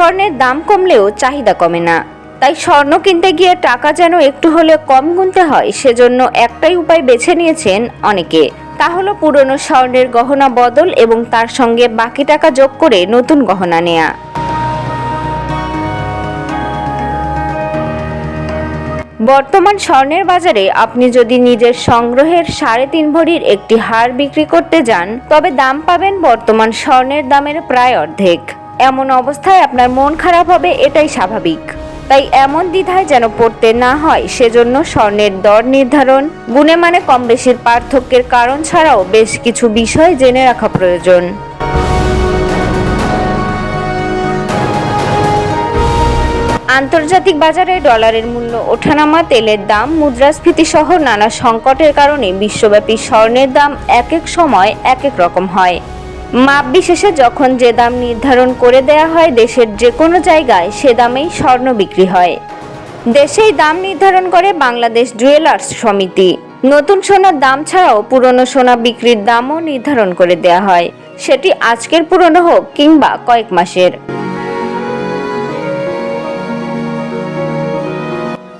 স্বর্ণের দাম কমলেও চাহিদা কমে না। তাই স্বর্ণ কিনতে গিয়ে টাকা যেন একটু হলে কম গুনতে হয়, সেজন্য একটাই উপায় বেছে নিয়েছেন অনেকে। তা হলো পুরনো স্বর্ণের গহনা বদল এবং তার সঙ্গে বাকি টাকা যোগ করে নতুন গহনা নেয়া। বর্তমান স্বর্ণের বাজারে আপনি যদি নিজের সংগ্রহের সাড়ে তিন ভরির একটি হার বিক্রি করতে যান, তবে দাম পাবেন বর্তমান স্বর্ণের দামের প্রায় অর্ধেক। এমন অবস্থায় আপনার মন খারাপ হবে, এটাই স্বাভাবিক। তাই এমন দ্বিধায় যেন পড়তে না হয়, সেজন্য স্বর্ণের দর নির্ধারণ। গুণে মানে কম বেশির পার্থক্যের কারণ ছাড়াও বেশ কিছু বিষয় জেনে রাখা প্রয়োজন। আন্তর্জাতিক বাজারে ডলারের মূল্য ওঠানামা, তেলের দাম, মুদ্রাস্ফীতি সহ নানা সংকটের কারণে বিশ্বব্যাপী স্বর্ণের দাম এক এক সময় এক এক রকম হয়। মাপ বিশেষে যখন যে দাম নির্ধারণ করে দেয়া হয় দেশের যে কোনো জায়গায়, সে দামেই স্বর্ণ বিক্রি হয়। দেশেই দাম নির্ধারণ করে বাংলাদেশ জুয়েলার্স সমিতি। নতুন সোনার দাম ছাড়াও পুরনো সোনা বিক্রির দামও নির্ধারণ করে দেয়া হয়। সেটি আজকের পুরনো হোক কিংবা কয়েক মাসের।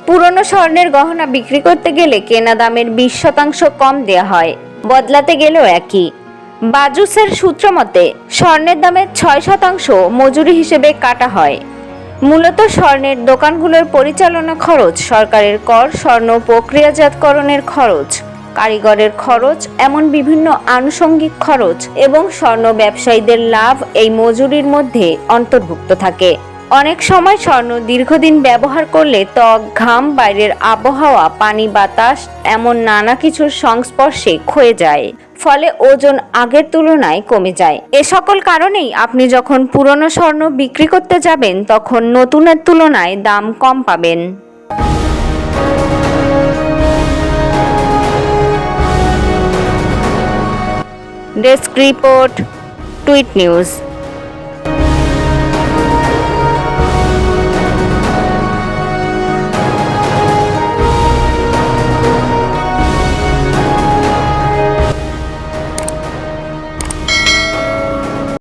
পুরনো স্বর্ণের গহনা বিক্রি করতে গেলে কেনা দামের বিশ শতাংশ কম দেয়া হয়। বদলাতে গেলেও একই। বাজুসের সূত্র মতে, স্বর্ণের দামের ছয় শতাংশ মজুরি হিসেবে কাটা হয়। মূলত স্বর্ণের দোকানগুলোর পরিচালনা খরচ, সরকারের কর, স্বর্ণ প্রক্রিয়াজাতকরণের খরচ, কারিগরের খরচ, এমন বিভিন্ন আনুষঙ্গিক খরচ এবং স্বর্ণ ব্যবসায়ীদের লাভ এই মজুরির মধ্যে অন্তর্ভুক্ত থাকে। অনেক সময় স্বর্ণ দীর্ঘদিন ব্যবহার করলে ত্বক, ঘাম, বাইরের আবহাওয়া, পানি, বাতাস, এমন নানা কিছুর সংস্পর্শে ক্ষয়ে যায়। ফলে ওজন আগের তুলনায় কমে যায়। এ সকল কারণেই আপনি যখন পুরনো স্বর্ণ বিক্রি করতে যাবেন, তখন নতুনের তুলনায় দাম কম পাবেন। Desk report, tweet news.